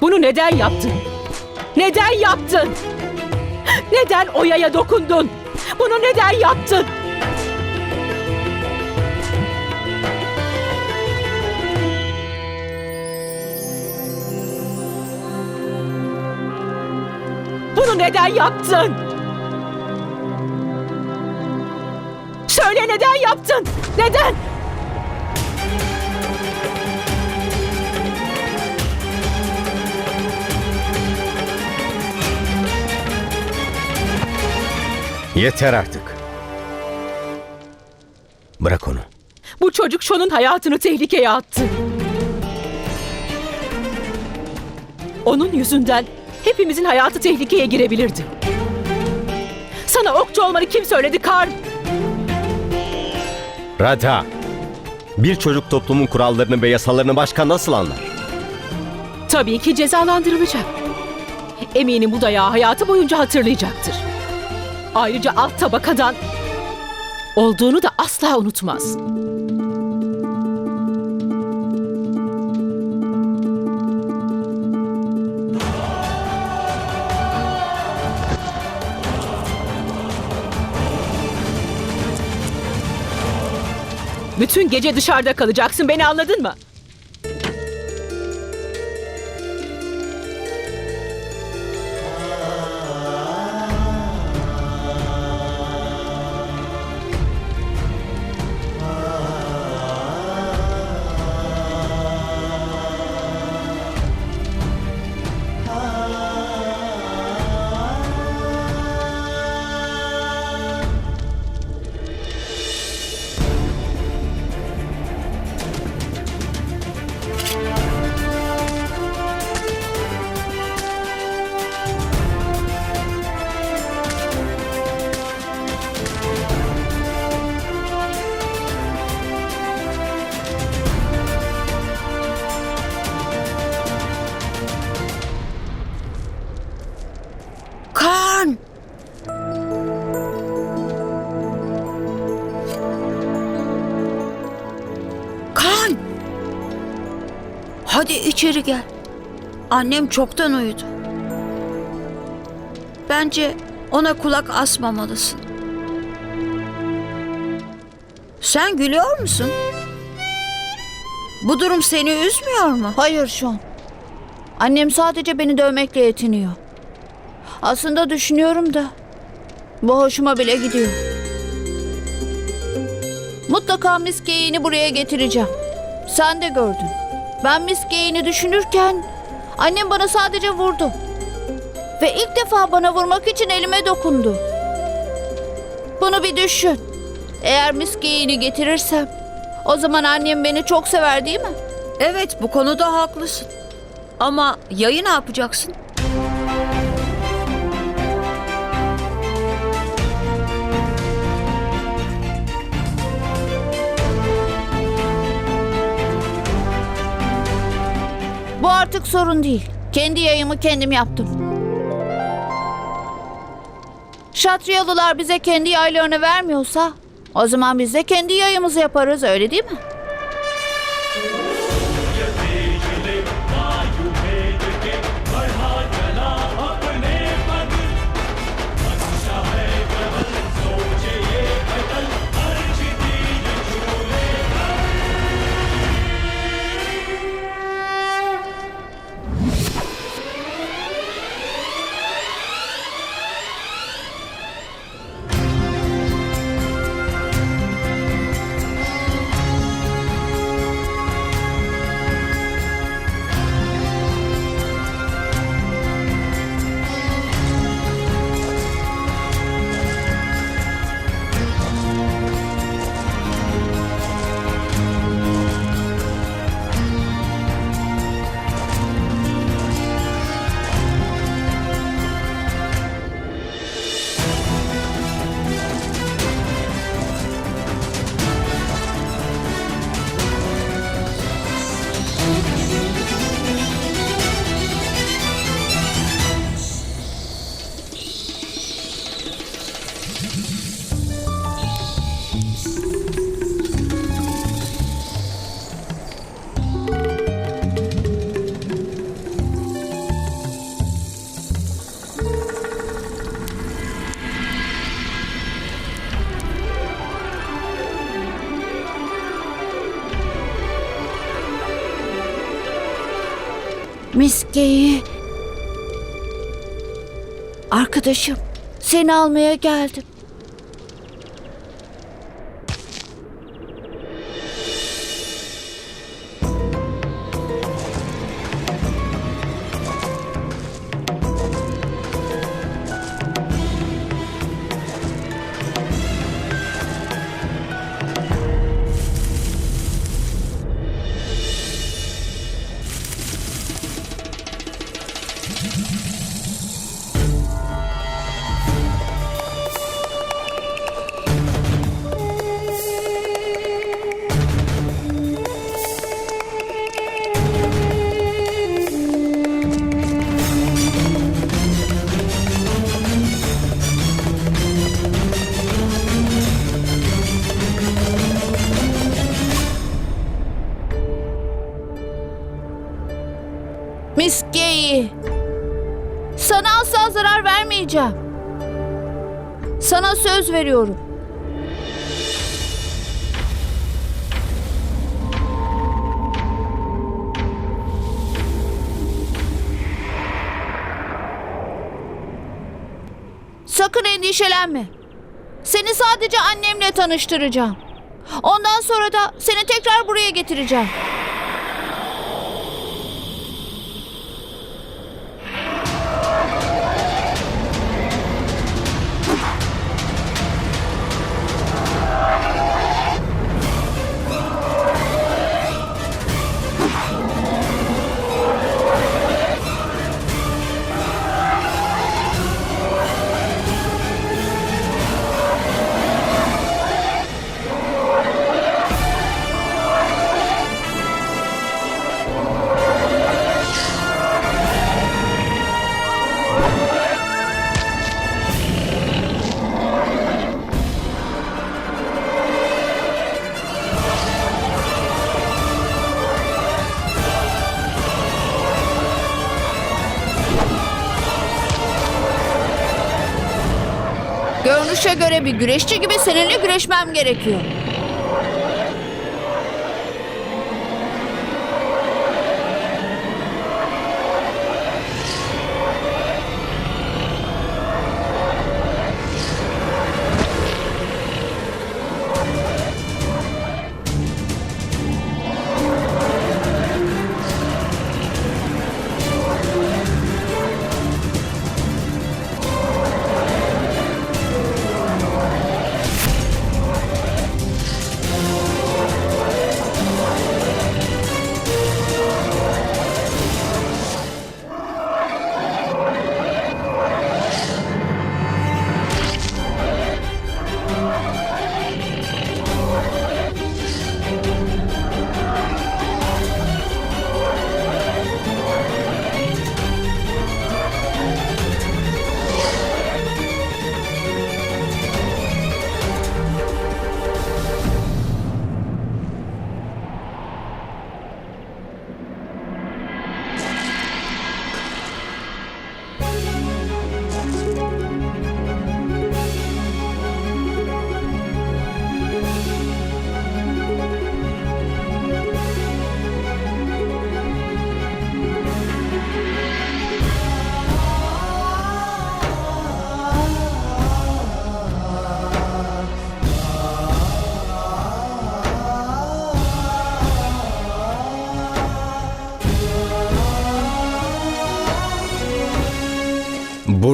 Bunu neden yaptın? Neden yaptın? Neden Oya'ya dokundun? Bunu neden yaptın? Bunu neden yaptın? Söyle neden yaptın? Neden? Yeter artık. Bırak onu. Bu çocuk Şon'un hayatını tehlikeye attı. Onun yüzünden hepimizin hayatı tehlikeye girebilirdi. Sana okçu olmanı kim söyledi Karl? Radha. Bir çocuk toplumun kurallarını ve yasalarını başka nasıl anlar? Tabii ki cezalandırılacak. Eminim bu dayağı hayatı boyunca hatırlayacaktır. Ayrıca alt tabakadan olduğunu da asla unutmaz. Bütün gece dışarıda kalacaksın. Beni anladın mı? Hadi içeri gel. Annem çoktan uyudu. Bence ona kulak asmamalısın. Sen gülüyor musun? Bu durum seni üzmüyor mu? Hayır Sean. Annem sadece beni dövmekle yetiniyor. Aslında düşünüyorum da bu hoşuma bile gidiyor. Mutlaka Miss buraya getireceğim. Sen de gördün. Ben Miss Gay'ini düşünürken annem bana sadece vurdu. Ve ilk defa bana vurmak için elime dokundu. Bunu bir düşün. Eğer Miss Gay'ini getirirsem o zaman annem beni çok sever değil mi? Evet bu konuda haklısın. Ama yayı ne yapacaksın? Artık sorun değil. Kendi yayımı kendim yaptım. Şatriyalılar bize kendi yaylarını vermiyorsa o zaman biz de kendi yayımızı yaparız öyle değil mi? Miskeyi. Arkadaşım, seni almaya geldim. Söz veriyorum. Sakın endişelenme. Seni sadece annemle tanıştıracağım. Ondan sonra da seni tekrar buraya getireceğim. Göre bir güreşçi gibi seninle güreşmem gerekiyor.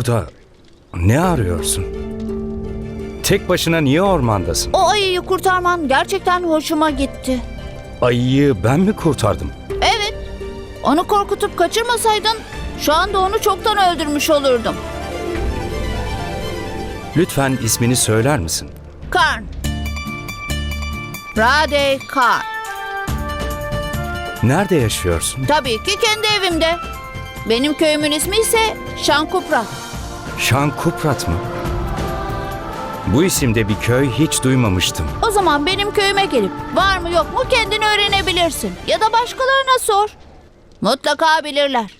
Burada ne arıyorsun? Tek başına niye ormandasın? O ayıyı kurtarman gerçekten hoşuma gitti. Ayıyı ben mi kurtardım? Evet. Onu korkutup kaçırmasaydın şu anda onu çoktan öldürmüş olurdum. Lütfen ismini söyler misin? Karn. Rade Karn. Nerede yaşıyorsun? Tabii ki kendi evimde. Benim köyümün ismi ise Şankupra. Şan Kuprat mı? Bu isimde bir köy hiç duymamıştım. O zaman benim köyüme gelip var mı yok mu kendin öğrenebilirsin. Ya da başkalarına sor. Mutlaka bilirler.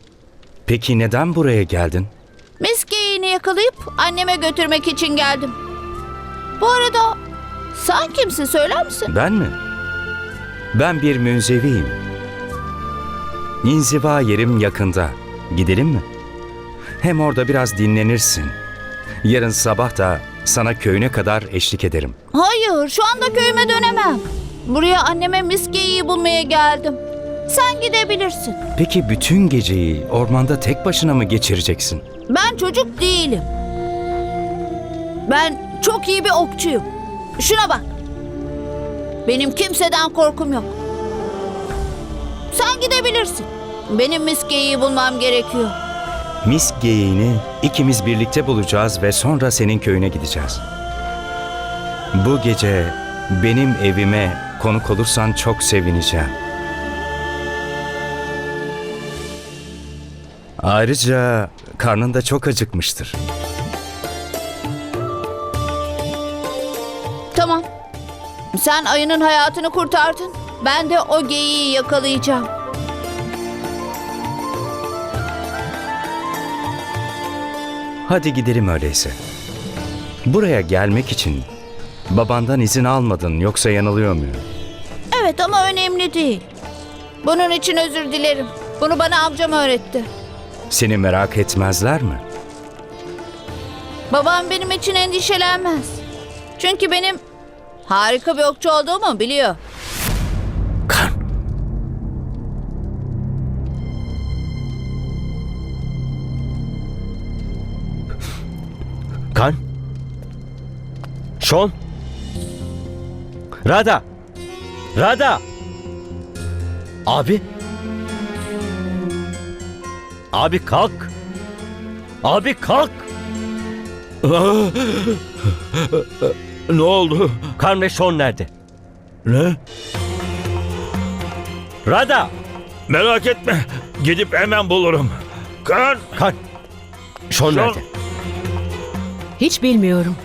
Peki neden buraya geldin? Miskeğini yakalayıp anneme götürmek için geldim. Bu arada sen kimsin söyler misin? Ben mi? Ben bir münzeviyim. İnziva yerim yakında. Gidelim mi? Hem orada biraz dinlenirsin. Yarın sabah da sana köyüne kadar eşlik ederim. Hayır, şu anda köyüme dönemem. Buraya anneme miskeyi bulmaya geldim. Sen gidebilirsin. Peki bütün geceyi ormanda tek başına mı geçireceksin? Ben çocuk değilim. Ben çok iyi bir okçuyum. Şuna bak. Benim kimseden korkum yok. Sen gidebilirsin. Benim miskeyi bulmam gerekiyor. Mis geyiğini ikimiz birlikte bulacağız ve sonra senin köyüne gideceğiz. Bu gece benim evime konuk olursan çok sevineceğim. Ayrıca karnın da çok acıkmıştır. Tamam. Sen ayının hayatını kurtardın. Ben de o geyiği yakalayacağım. Hadi gidelim öyleyse. Buraya gelmek için babandan izin almadın yoksa yanılıyor muyum? Evet ama önemli değil. Bunun için özür dilerim. Bunu bana amcam öğretti. Seni merak etmezler mi? Babam benim için endişelenmez. Çünkü benim harika bir okçu olduğumu biliyor. Şon. Rada. Rada. Abi. Abi kalk. Abi kalk. Ne oldu? Kan ve Şon nerede? Ne? Rada. Merak etme. Gidip hemen bulurum. Kan! Kan. Şon Şon. nerede? Hiç bilmiyorum.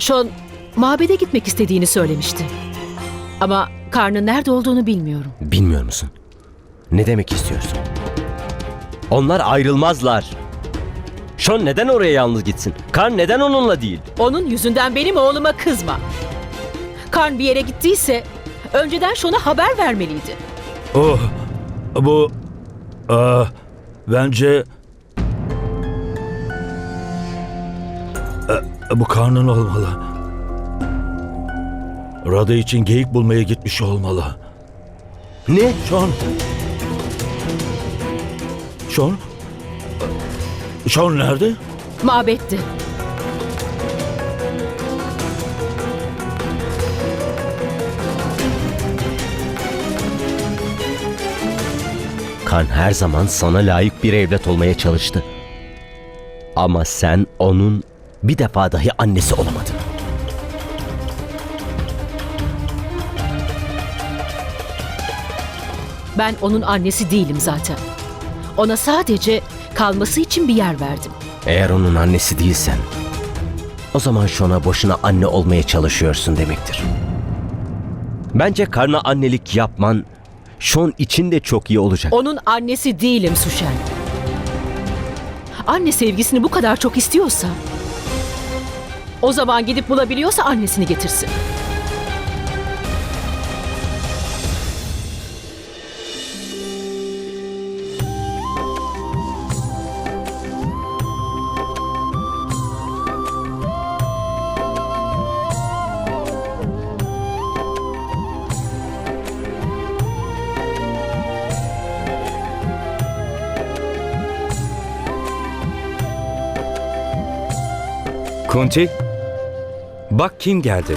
Şon mabede gitmek istediğini söylemişti. Ama karnın nerede olduğunu bilmiyorum. Bilmiyor musun? Ne demek istiyorsun? Onlar ayrılmazlar. Şon neden oraya yalnız gitsin? Kan neden onunla değil? Onun yüzünden benim oğluma kızma. Karn bir yere gittiyse önceden Şon'a haber vermeliydi. Oh, bu... Aa, bence... bu karnın olmalı. Rada için geyik bulmaya gitmiş olmalı. Ne? Şon. Şon? Şon nerede? Mabette. Kan her zaman sana layık bir evlat olmaya çalıştı. Ama sen onun bir defa dahi annesi olamadın. Ben onun annesi değilim zaten. Ona sadece kalması için bir yer verdim. Eğer onun annesi değilsen, o zaman Şon'a boşuna anne olmaya çalışıyorsun demektir. Bence karna annelik yapman Şon için de çok iyi olacak. Onun annesi değilim Suşen. Anne sevgisini bu kadar çok istiyorsa... O zaman gidip bulabiliyorsa annesini getirsin. Kunti, bak kim geldi.